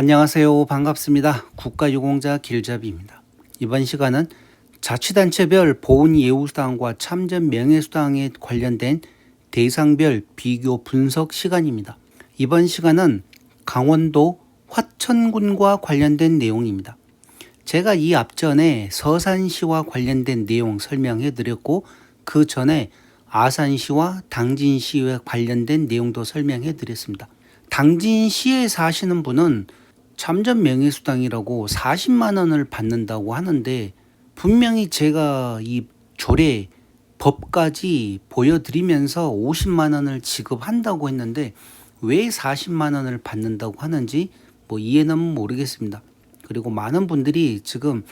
안녕하세요. 반갑습니다. 국가유공자 길잡이입니다. 이번 시간은 자치단체별 보훈예우수당과 참전 명예수당에 관련된 대상별 비교 분석 시간입니다. 이번 시간은 강원도 화천군과 관련된 내용입니다. 제가 이 앞전에 서산시와 관련된 내용 설명해 드렸고 그 전에 아산시와 당진시와 관련된 내용도 설명해 드렸습니다. 당진시에 사시는 분은 참전 명예수당이라고 40만 원을 받는다고 하는데 분명히 제가 이 조례 법까지 보여드리면서 50만 원을 지급한다고 했는데 왜 40만 원을 받는다고 하는지 뭐 이해는 모르겠습니다. 그리고 많은 분들이 지금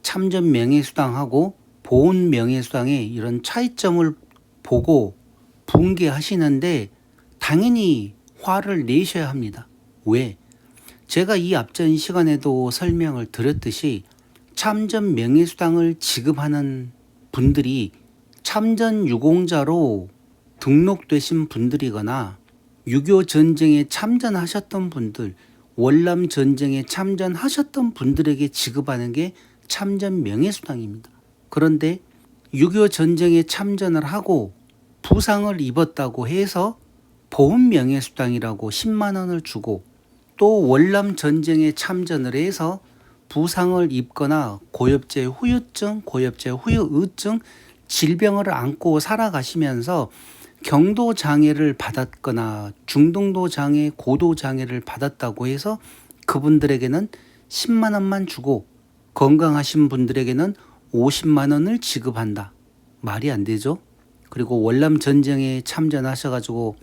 참전 명예수당하고 보훈 명예수당의 이런 차이점을 보고 붕괴하시는데 당연히 화를 내셔야 합니다. 왜? 제가 이 앞전 시간에도 설명을 드렸듯이 참전 명예수당을 지급하는 분들이 참전 유공자로 등록되신 분들이거나 6.25 전쟁에 참전하셨던 분들, 월남 전쟁에 참전하셨던 분들에게 지급하는 게 참전 명예수당입니다. 그런데 6.25 전쟁에 참전을 하고 부상을 입었다고 해서 보훈 명예수당이라고 10만 원을 주고 또 월남 전쟁에 참전을 해서 부상을 입거나 고엽제 후유증, 고엽제 후유증 질병을 안고 살아가시면서 경도 장애를 받았거나 중등도 장애, 고도 장애를 받았다고 해서 그분들에게는 10만 원만 주고 건강하신 분들에게는 50만 원을 지급한다. 말이 안 되죠? 그리고 월남 전쟁에 참전하셔 가지고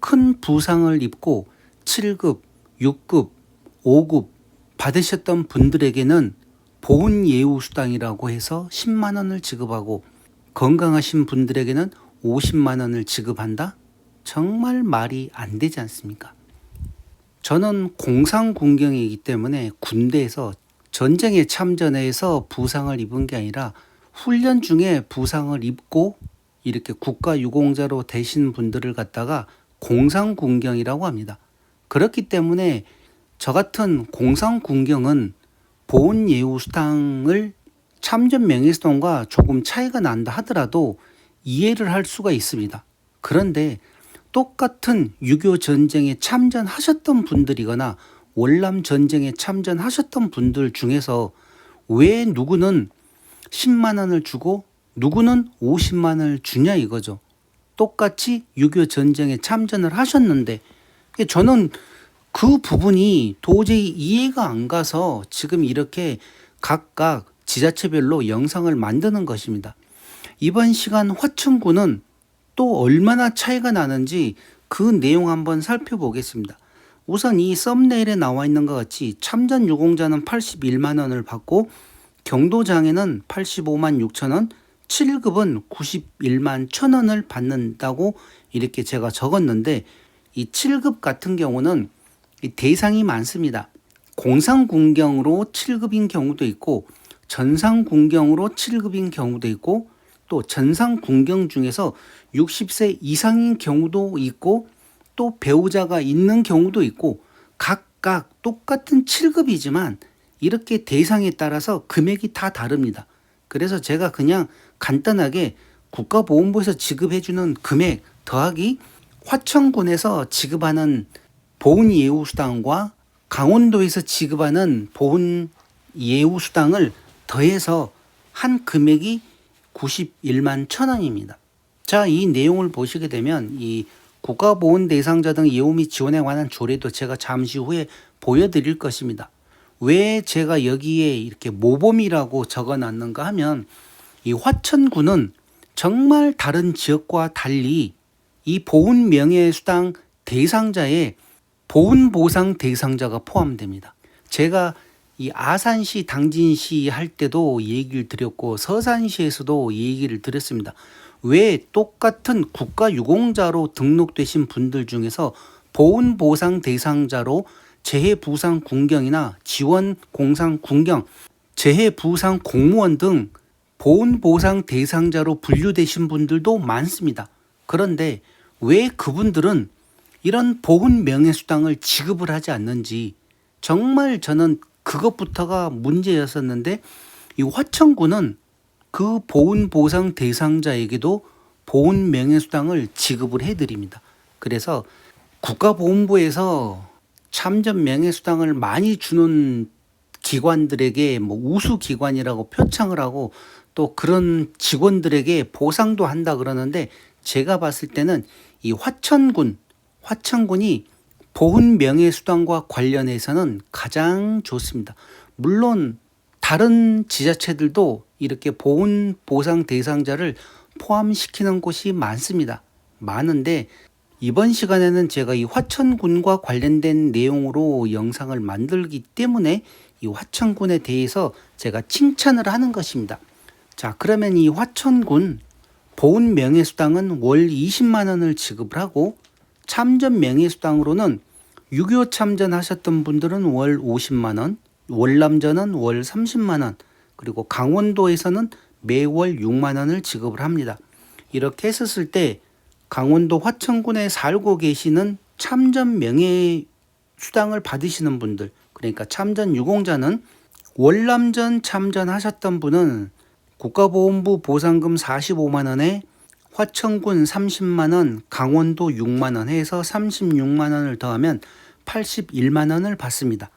큰 부상을 입고 7급, 6급, 5급 받으셨던 분들에게는 보훈 예우 수당이라고 해서 10만 원을 지급하고 건강하신 분들에게는 50만 원을 지급한다? 정말 말이 안 되지 않습니까? 저는 공상군경이기 때문에 군대에서 전쟁에 참전해서 부상을 입은 게 아니라 훈련 중에 부상을 입고 이렇게 국가 유공자로 되신 분들을 갖다가 공상군경이라고 합니다. 그렇기 때문에 저 같은 공상군경은 보훈예우수당을 참전 명예수당과 조금 차이가 난다 하더라도 이해를 할 수가 있습니다. 그런데 똑같은 6.25 전쟁에 참전하셨던 분들이거나 월남 전쟁에 참전하셨던 분들 중에서 왜 누구는 10만 원을 주고 누구는 50만 원을 주냐 이거죠. 똑같이 6.25 전쟁에 참전을 하셨는데 저는 그 부분이 도저히 이해가 안 가서 지금 이렇게 각각 지자체별로 영상을 만드는 것입니다. 이번 시간 화천구는 또 얼마나 차이가 나는지 그 내용 한번 살펴보겠습니다. 우선 이 썸네일에 나와 있는 것 같이 참전 유공자는 81만 원을 받고 경도장애는 85만 6천 원, 7급은 91만 1천 원을 받는다고 이렇게 제가 적었는데 이 7급 같은 경우는 대상이 많습니다. 공상군경으로 7급인 경우도 있고 전상군경으로 7급인 경우도 있고 또 전상군경 중에서 60세 이상인 경우도 있고 또 배우자가 있는 경우도 있고 각각 똑같은 7급이지만 이렇게 대상에 따라서 금액이 다 다릅니다. 그래서 제가 그냥 간단하게 국가보훈부에서 지급해주는 금액 더하기 화천군에서 지급하는 보훈 예우 수당과 강원도에서 지급하는 보훈 예우 수당을 더해서 한 금액이 91만 천 원입니다. 자, 이 내용을 보시게 되면 이 국가보훈 대상자 등 예우 및 지원에 관한 조례도 제가 잠시 후에 보여드릴 것입니다. 왜 제가 여기에 이렇게 모범이라고 적어 놨는가 하면 이 화천군은 정말 다른 지역과 달리 이 보훈 명예수당 대상자에 보훈 보상 대상자가 포함됩니다. 제가 이 아산시, 당진시 할 때도 얘기를 드렸고 서산시에서도 얘기를 드렸습니다. 왜 똑같은 국가유공자로 등록되신 분들 중에서 보훈 보상 대상자로 재해 부상 군경이나 지원 공상 군경, 재해 부상 공무원 등 보훈 보상 대상자로 분류되신 분들도 많습니다. 그런데 왜 그분들은 이런 보훈 명예수당을 지급을 하지 않는지 정말 저는 그것부터가 문제였었는데 이 화천군은 그 보훈 보상 대상자에게도 보훈 명예수당을 지급을 해드립니다. 그래서 국가보훈부에서 참전 명예수당을 많이 주는 기관들에게 뭐 우수 기관이라고 표창을 하고 또 그런 직원들에게 보상도 한다 그러는데 제가 봤을 때는 이 화천군 화천군이 보훈 명예수당과 관련해서는 가장 좋습니다. 물론 다른 지자체들도 이렇게 보훈 보상 대상자를 포함시키는 곳이 많습니다. 많은데 이번 시간에는 제가 이 화천군과 관련된 내용으로 영상을 만들기 때문에 이 화천군에 대해서 제가 칭찬을 하는 것입니다. 자, 그러면 이 화천군 보훈 명예수당은 월 20만 원을 지급을 하고 참전 명예수당으로는 6.25 참전하셨던 분들은 월 50만 원, 월남전은 월 30만 원, 그리고 강원도에서는 매월 6만 원을 지급을 합니다. 이렇게 했었을 때 강원도 화천군에 살고 계시는 참전 명예 수당을 받으시는 분들, 그러니까 참전 유공자는 월남전 참전하셨던 분은 국가보훈부 보상금 45만 원에 화천군 30만 원, 강원도 6만 원 해서 36만 원을 더하면 81만 원을 받습니다.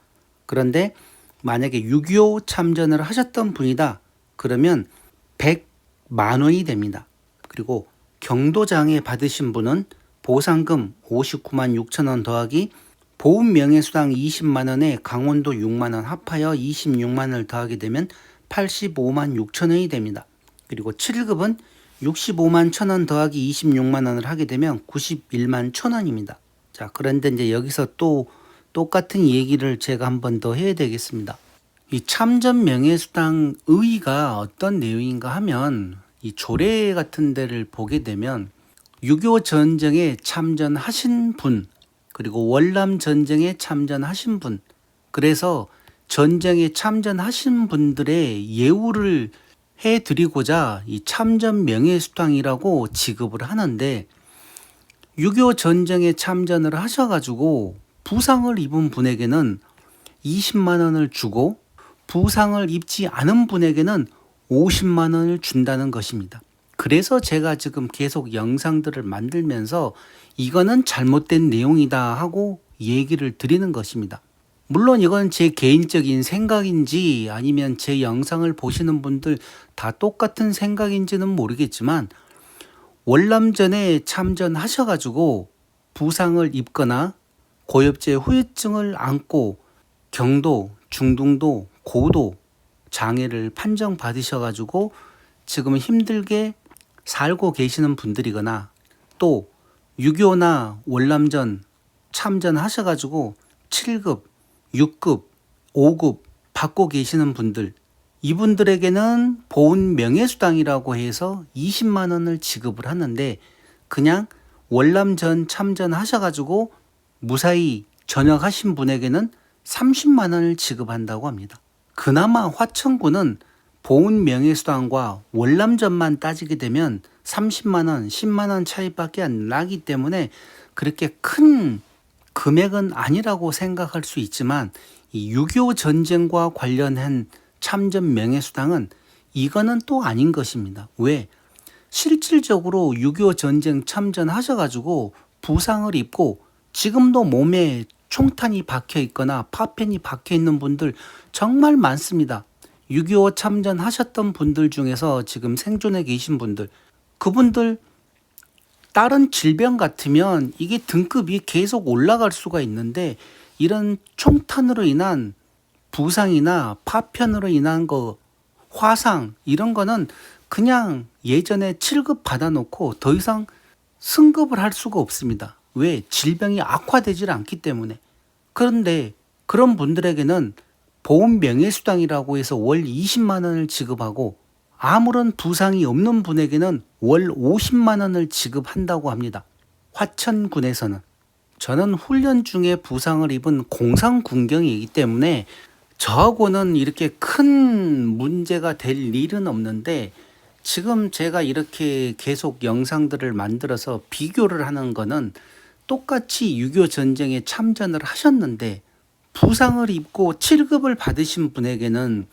그런데 만약에 6.25 참전을 하셨던 분이다. 그러면 100만 원이 됩니다. 그리고 경도장애 받으신 분은 보상금 59만 6천 원 더하기 보훈 명예수당 20만 원에 강원도 6만 원 합하여 26만 원을 더하게 되면 85만 6천 원이 됩니다. 그리고 7급은 65만 1천 원 더하기 26만 원을 하게 되면 91만 1천 원입니다. 자, 그런데 이제 여기서 또 똑같은 얘기를 제가 한 번 더 해야 되겠습니다. 이 참전 명예수당 의의가 어떤 내용인가 하면 이 조례 같은 데를 보게 되면 6.25 전쟁에 참전하신 분, 그리고 월남 전쟁에 참전하신 분, 그래서 전쟁에 참전하신 분들의 예우를 해드리고자 이 참전 명예수당이라고 지급을 하는데 6.25 전쟁에 참전을 하셔가지고 부상을 입은 분에게는 20만 원을 주고 부상을 입지 않은 분에게는 50만 원을 준다는 것입니다. 그래서 제가 지금 계속 영상들을 만들면서 이거는 잘못된 내용이다 하고 얘기를 드리는 것입니다. 물론 이건 제 개인적인 생각인지 아니면 제 영상을 보시는 분들 다 똑같은 생각인지는 모르겠지만 월남전에 참전하셔가지고 부상을 입거나 고엽제 후유증을 안고 경도, 중등도, 고도 장애를 판정받으셔가지고 지금 힘들게 살고 계시는 분들이거나 또 6.25나 월남전 참전하셔가지고 7급, 6급, 5급 받고 계시는 분들 이분들에게는 보훈 명예수당이라고 해서 20만 원을 지급을 하는데 그냥 월남 전 참전 하셔가지고 무사히 전역하신 분에게는 30만 원을 지급한다고 합니다. 그나마 화천군은 보훈 명예수당과 월남전만 따지게 되면 30만 원, 10만 원 차이밖에 안 나기 때문에 그렇게 큰 금액은 아니라고 생각할 수 있지만 이6.25 전쟁과 관련한 참전 명예수당은 이거는 또 아닌 것입니다. 왜? 실질적으로 6.25 전쟁 참전하셔가지고 부상을 입고 지금도 몸에 총탄이 박혀 있거나 파편이 박혀 있는 분들 정말 많습니다. 6.25 참전하셨던 분들 중에서 지금 생존해 계신 분들, 그분들 다른 질병 같으면 이게 등급이 계속 올라갈 수가 있는데 이런 총탄으로 인한 부상이나 파편으로 인한 거 화상 이런 거는 그냥 예전에 7급 받아놓고 더 이상 승급을 할 수가 없습니다. 왜? 질병이 악화되질 않기 때문에. 그런데 그런 분들에게는 보험 명예수당이라고 해서 월 20만 원을 지급하고 아무런 부상이 없는 분에게는 월 50만 원을 지급한다고 합니다. 화천군에서는. 저는 훈련 중에 부상을 입은 공상 군경이기 때문에 저하고는 이렇게 큰 문제가 될 일은 없는데 지금 제가 이렇게 계속 영상들을 만들어서 비교를 하는 거는 똑같이 6.25 전쟁에 참전을 하셨는데 부상을 입고 7급을 받으신 분에게는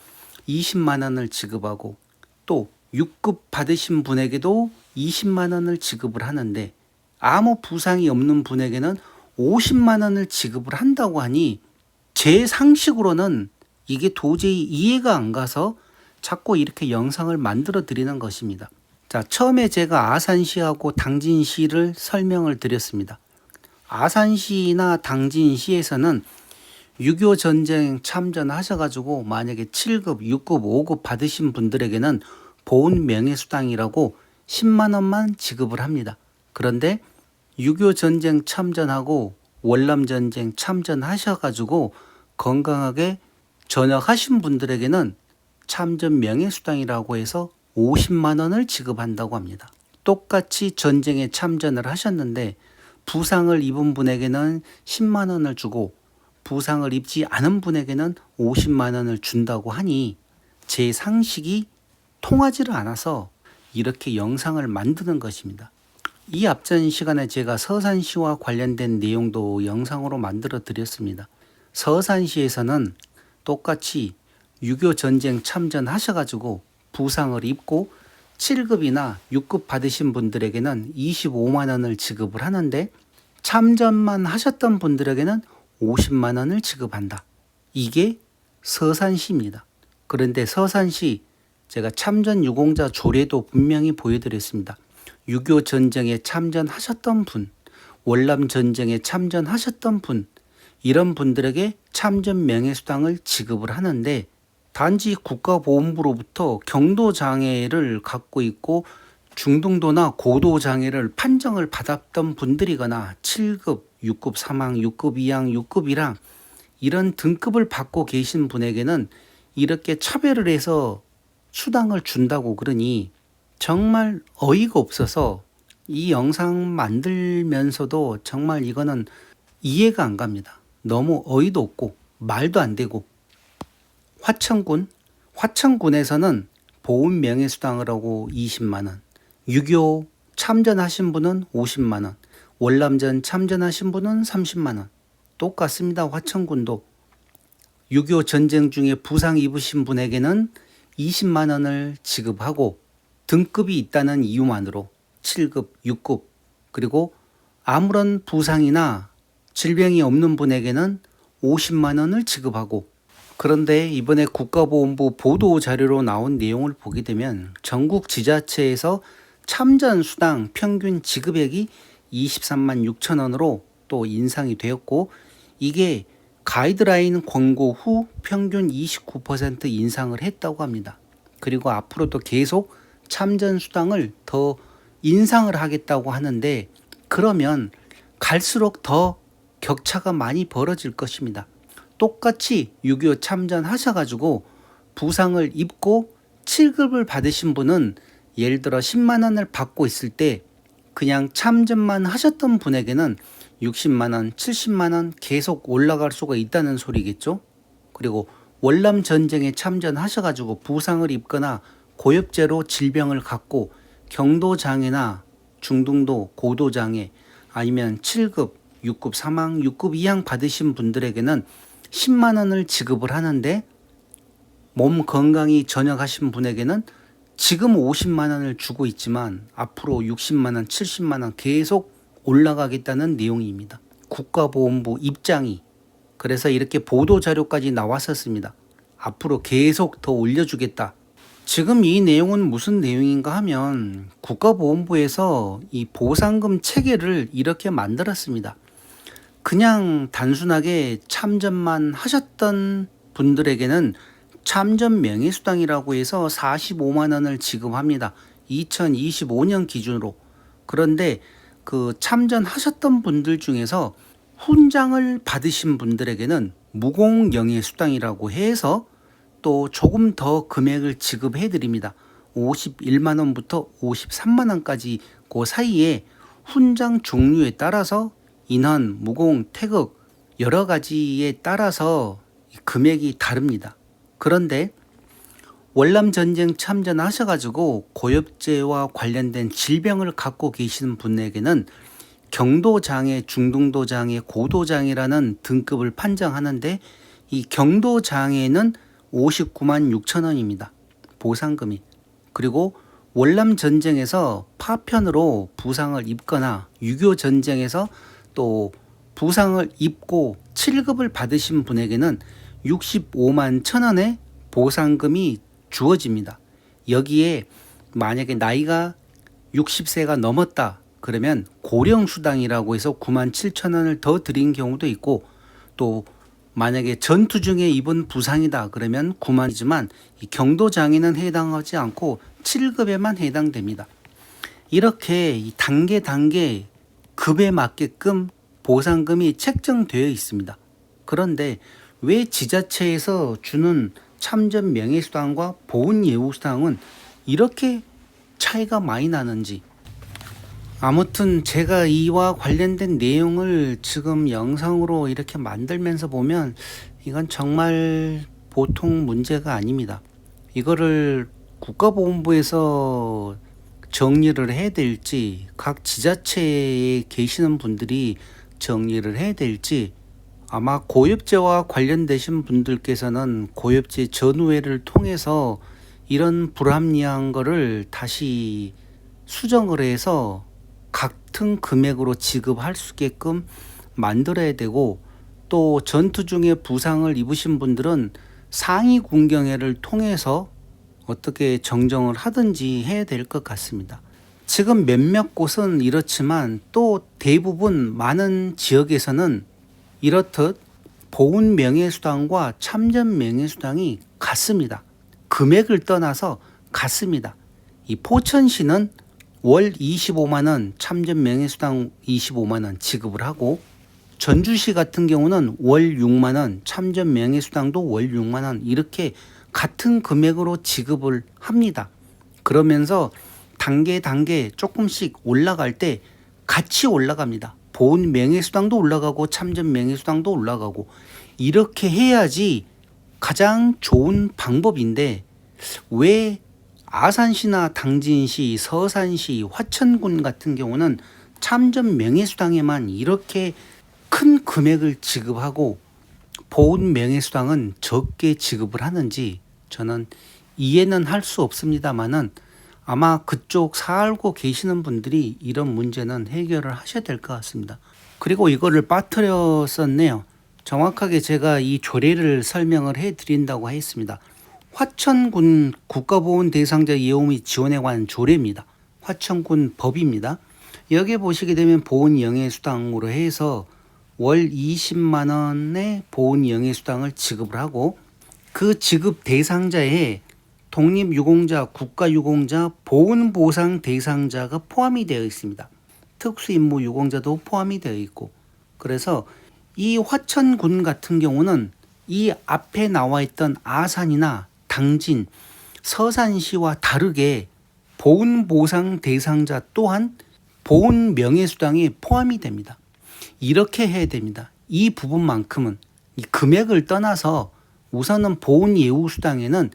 20만 원을 지급하고 또 6급 받으신 분에게도 20만 원을 지급을 하는데 아무 부상이 없는 분에게는 50만 원을 지급을 한다고 하니 제 상식으로는 이게 도저히 이해가 안 가서 자꾸 이렇게 영상을 만들어 드리는 것입니다. 자, 처음에 제가 아산시하고 당진시를 설명을 드렸습니다. 아산시나 당진시에서는 6.25 전쟁 참전하셔가지고 만약에 7급, 6급, 5급 받으신 분들에게는 보훈 명예수당이라고 10만 원만 지급을 합니다. 그런데 6.25 전쟁 참전하고 월남 전쟁 참전하셔가지고 건강하게 전역하신 분들에게는 참전 명예수당이라고 해서 50만 원을 지급한다고 합니다. 똑같이 전쟁에 참전을 하셨는데 부상을 입은 분에게는 10만 원을 주고 부상을 입지 않은 분에게는 50만 원을 준다고 하니 제 상식이 통하지를 않아서 이렇게 영상을 만드는 것입니다. 이 앞전 시간에 제가 서산시와 관련된 내용도 영상으로 만들어 드렸습니다. 서산시에서는 똑같이 6.25 전쟁 참전하셔가지고 부상을 입고 7급이나 6급 받으신 분들에게는 25만 원을 지급을 하는데 참전만 하셨던 분들에게는 50만 원을 지급한다. 이게 서산시입니다. 그런데 서산시 제가 참전 유공자 조례도 분명히 보여드렸습니다. 6.25 전쟁에 참전하셨던 분, 월남 전쟁에 참전하셨던 분, 이런 분들에게 참전 명예수당을 지급을 하는데 단지 국가보훈부로부터 경도 장애를 갖고 있고 중등도나 고도 장애를 판정을 받았던 분들이거나 7급, 6급 3항, 6급 2항, 6급 1항 이런 등급을 받고 계신 분에게는 이렇게 차별을 해서 수당을 준다고 그러니 정말 어이가 없어서 이 영상 만들면서도 정말 이거는 이해가 안 갑니다. 너무 어이도 없고 말도 안 되고 화천군 화천군에서는 보훈 명예수당을 하고 20만 원, 6.25 참전하신 분은 50만 원, 월남전 참전하신 분은 30만 원. 똑같습니다. 화천군도 6.25 전쟁 중에 부상 입으신 분에게는 20만 원을 지급하고 등급이 있다는 이유만으로 7급, 6급 그리고 아무런 부상이나 질병이 없는 분에게는 50만 원을 지급하고 그런데 이번에 국가보훈부 보도 자료로 나온 내용을 보게 되면 전국 지자체에서 참전 수당 평균 지급액이 23만 6천 원으로 또 인상이 되었고 이게 가이드라인 권고 후 평균 29% 인상을 했다고 합니다. 그리고 앞으로도 계속 참전 수당을 더 인상을 하겠다고 하는데 그러면 갈수록 더 격차가 많이 벌어질 것입니다. 똑같이 6.25 참전하셔가지고 부상을 입고 7급을 받으신 분은 예를 들어 10만 원을 받고 있을 때 그냥 참전만 하셨던 분에게는 60만 원, 70만 원 계속 올라갈 수가 있다는 소리겠죠. 그리고 월남 전쟁에 참전하셔가지고 부상을 입거나 고엽제로 질병을 갖고 경도 장애나 중등도 고도 장애 아니면 7급, 6급 3항, 6급 2항 받으신 분들에게는 10만 원을 지급을 하는데 몸 건강이 전역하신 분에게는 지금 50만 원을 주고 있지만 앞으로 60만 원, 70만 원 계속 올라가겠다는 내용입니다. 국가보훈부 입장이 그래서 이렇게 보도 자료까지 나왔었습니다. 앞으로 계속 더 올려주겠다. 지금 이 내용은 무슨 내용인가 하면 국가보훈부에서 이 보상금 체계를 이렇게 만들었습니다. 그냥 단순하게 참전만 하셨던 분들에게는 참전 명예수당이라고 해서 45만 원을 지급합니다. 2025년 기준으로. 그런데 그 참전하셨던 분들 중에서 훈장을 받으신 분들에게는 무공 영예수당이라고 해서 또 조금 더 금액을 지급해 드립니다. 51만 원부터 53만 원까지 그 사이에 훈장 종류에 따라서 인헌, 무공, 태극 여러 가지에 따라서 금액이 다릅니다. 그런데 월남 전쟁 참전하셔가지고 고엽제와 관련된 질병을 갖고 계시는 분에게는 경도장애, 중등도장애, 고도장애라는 등급을 판정하는데 이 경도장애는 59만 6천 원입니다. 보상금이. 그리고 월남 전쟁에서 파편으로 부상을 입거나 6.25 전쟁에서 또 부상을 입고 7급을 받으신 분에게는 65만 천 원의 보상금이 주어집니다. 여기에 만약에 나이가 60세가 넘었다 그러면 고령 수당이라고 해서 9만 7천 원을 더 드린 경우도 있고 또 만약에 전투 중에 입은 부상이다 그러면 9만이지만 이 경도 장애는 해당하지 않고 7급에만 해당됩니다. 이렇게 이 단계 단계 급에 맞게끔 보상금이 책정되어 있습니다. 그런데 왜 지자체에서 주는 참전 명예수당과 보훈 예우수당은 이렇게 차이가 많이 나는지 아무튼 제가 이와 관련된 내용을 지금 영상으로 이렇게 만들면서 보면 이건 정말 보통 문제가 아닙니다. 이거를 국가보훈부에서 정리를 해야 될지 각 지자체에 계시는 분들이 정리를 해야 될지 아마 고엽제와 관련되신 분들께서는 고엽제 전우회를 통해서 이런 불합리한 거를 다시 수정을 해서 같은 금액으로 지급할 수 있게끔 만들어야 되고 또 전투 중에 부상을 입으신 분들은 상위 군경회를 통해서 어떻게 정정을 하든지 해야 될 것 같습니다. 지금 몇몇 곳은 이렇지만 또 대부분 많은 지역에서는 이렇듯 보훈 명예수당과 참전 명예수당이 같습니다. 금액을 떠나서 같습니다. 이 포천시는 월 25만 원 참전 명예수당 25만 원 지급을 하고 전주시 같은 경우는 월 6만 원 참전 명예수당도 월 6만 원 이렇게 같은 금액으로 지급을 합니다. 그러면서 단계 단계 조금씩 올라갈 때 같이 올라갑니다. 보훈 명예수당도 올라가고 참전 명예수당도 올라가고 이렇게 해야지 가장 좋은 방법인데 왜 아산시나 당진시, 서산시, 화천군 같은 경우는 참전 명예수당에만 이렇게 큰 금액을 지급하고 보훈 명예수당은 적게 지급을 하는지 저는 이해는 할 수 없습니다만은 아마 그쪽 살고 계시는 분들이 이런 문제는 해결을 하셔야 될 것 같습니다. 그리고 이거를 빠뜨렸었네요. 정확하게 제가 이 조례를 설명을 해 드린다고 했습니다. 화천군 국가보훈 대상자 예우 및 지원에 관한 조례입니다. 화천군 법입니다. 여기에 보시게 되면 보훈 영예수당으로 해서 월 20만 원의 보훈 영예수당을 지급을 하고 그 지급 대상자에 독립유공자, 국가유공자, 보훈보상 대상자가 포함이 되어 있습니다. 특수임무 유공자도 포함이 되어 있고 그래서 이 화천군 같은 경우는 이 앞에 나와 있던 아산이나 당진, 서산시와 다르게 보훈보상 대상자 또한 보훈 명예수당에 포함이 됩니다. 이렇게 해야 됩니다. 이 부분만큼은 이 금액을 떠나서 우선은 보훈 예우 수당에는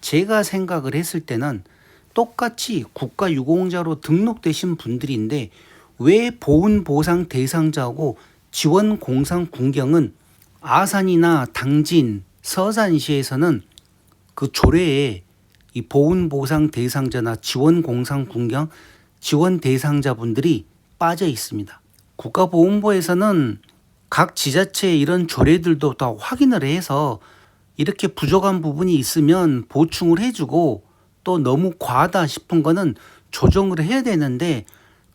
제가 생각을 했을 때는 똑같이 국가유공자로 등록되신 분들인데 왜 보훈 보상 대상자하고 지원 공상 군경은 아산이나 당진, 서산시에서는 그 조례에 이 보훈 보상 대상자나 지원 공상 군경 지원 대상자분들이 빠져 있습니다. 국가보훈부에서는 각 지자체의 이런 조례들도 다 확인을 해서 이렇게 부족한 부분이 있으면 보충을 해주고 또 너무 과하다 싶은 거는 조정을 해야 되는데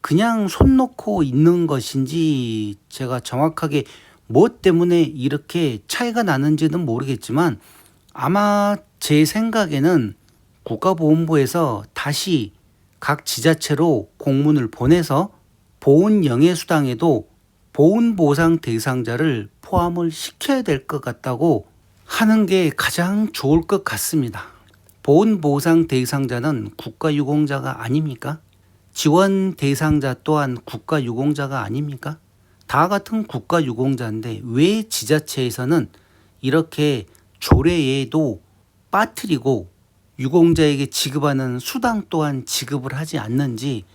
그냥 손 놓고 있는 것인지 제가 정확하게 뭐 때문에 이렇게 차이가 나는지는 모르겠지만 아마 제 생각에는 국가보훈부에서 다시 각 지자체로 공문을 보내서 보훈 영예수당에도 보훈보상 대상자를 포함을 시켜야 될 것 같다고 하는 게 가장 좋을 것 같습니다. 보훈 보상 대상자는 국가 유공자가 아닙니까? 지원 대상자 또한 국가 유공자가 아닙니까? 다 같은 국가 유공자인데 왜 지자체에서는 이렇게 조례에도 빠뜨리고 유공자에게 지급하는 수당 또한 지급을 하지 않는지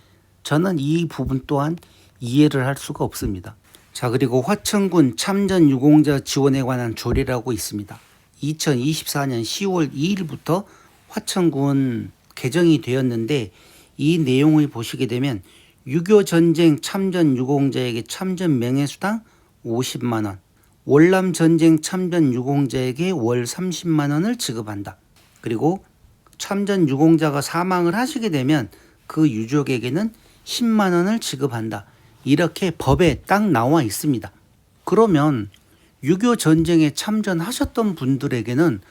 저는 이 부분 또한 이해를 할 수가 없습니다. 자, 그리고 화천군 참전 유공자 지원에 관한 조례라고 있습니다. 2024년 10월 2일부터 화천군 개정이 되었는데 이 내용을 보시게 되면 유교 전쟁 참전 유공자에게 참전 명예수당 50만 원, 월남 전쟁 참전 유공자에게 월 30만 원을 지급한다. 그리고 참전 유공자가 사망을 하시게 되면 그 유족에게는 10만 원을 지급한다. 이렇게 법에 딱 나와 있습니다. 그러면 6.25 전쟁에 참전하셨던 분들에게는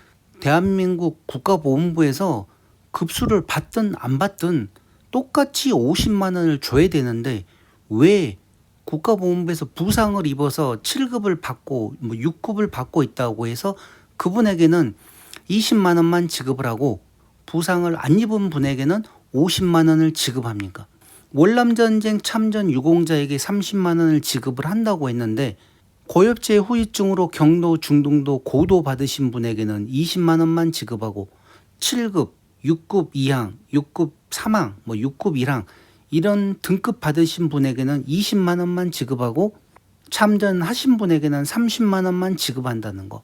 대한민국 국가보훈부에서 급수를 받든 안 받든 똑같이 50만 원을 줘야 되는데 왜 국가보훈부에서 부상을 입어서 7급을 받고 뭐 6급을 받고 있다고 해서 그분에게는 20만 원만 지급을 하고 부상을 안 입은 분에게는 50만 원을 지급합니까? 월남전쟁 참전 유공자에게 30만 원을 지급을 한다고 했는데 고엽제 후유증으로 경도 중등도 고도 받으신 분에게는 20만 원만 지급하고 7급, 6급 2항, 6급 3항, 뭐 6급 1항 이런 등급 받으신 분에게는 20만 원만 지급하고 참전하신 분에게는 30만 원만 지급한다는 거.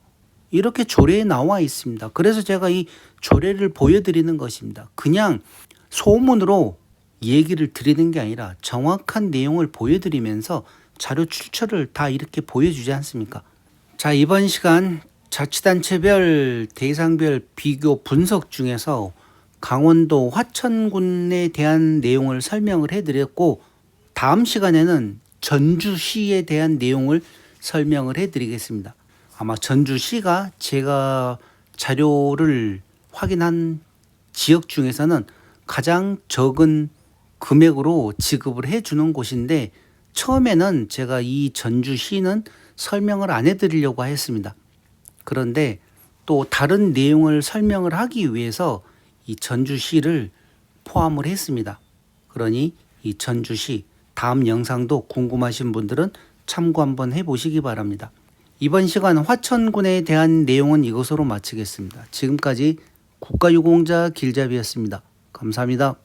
이렇게 조례에 나와 있습니다. 그래서 제가 이 조례를 보여드리는 것입니다. 그냥 소문으로 얘기를 드리는 게 아니라 정확한 내용을 보여드리면서 자료 출처를 다 이렇게 보여주지 않습니까? 자, 이번 시간 자치단체별 대상별 비교 분석 중에서 강원도 화천군에 대한 내용을 설명을 해드렸고 다음 시간에는 전주시에 대한 내용을 설명을 해드리겠습니다. 아마 전주시가 제가 자료를 확인한 지역 중에서는 가장 적은 금액으로 지급을 해주는 곳인데 처음에는 제가 이 전주 시는 설명을 안 해드리려고 했습니다. 그런데 또 다른 내용을 설명을 하기 위해서 이 전주시를 포함을 했습니다. 그러니 이 전주시 다음 영상도 궁금하신 분들은 참고 한번 해보시기 바랍니다. 이번 시간 화천군에 대한 내용은 이것으로 마치겠습니다. 지금까지 국가유공자 길잡이였습니다. 감사합니다.